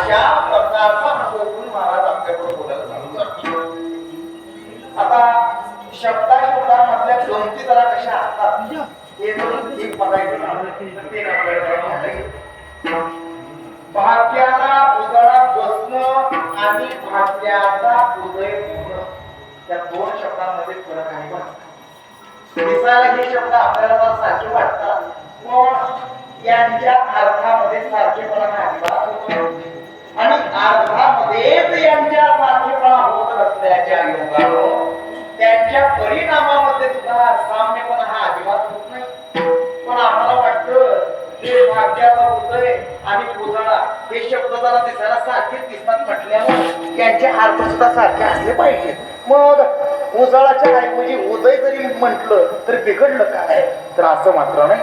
अशा असं ऐकून महाराज आपल्याकडे बोलायला चालू करतो आता शब्दा शब्दांमधल्या गमती जरा कशा असतात हे जर एक बघायचं ते आपल्याला भाग्याला उदळा बसणं आणि भाग्याचा उदय होणं. या दोन शब्दांमध्ये फरक आहे बरं. दिसायला हे शब्द आपल्याला साचे वाटतात पण यांच्या अर्थामध्ये होत नसल्याच्या त्यांच्या परिणामामध्ये सुद्धा साम्यपणा हा अजिबात होत नाही. पण आम्हाला वाटतं हे भाग्याचा उदय आणि उजाळा हे शब्द जरा दिसायला सारखेच दिसतात म्हटल्यावर त्यांचे अर्थ सुद्धा सारखे असले पाहिजेत. मग उजाळाच्या ऐवजी उदय जरी म्हटलं तर बिघडलं काय? तर असं मात्र नाही.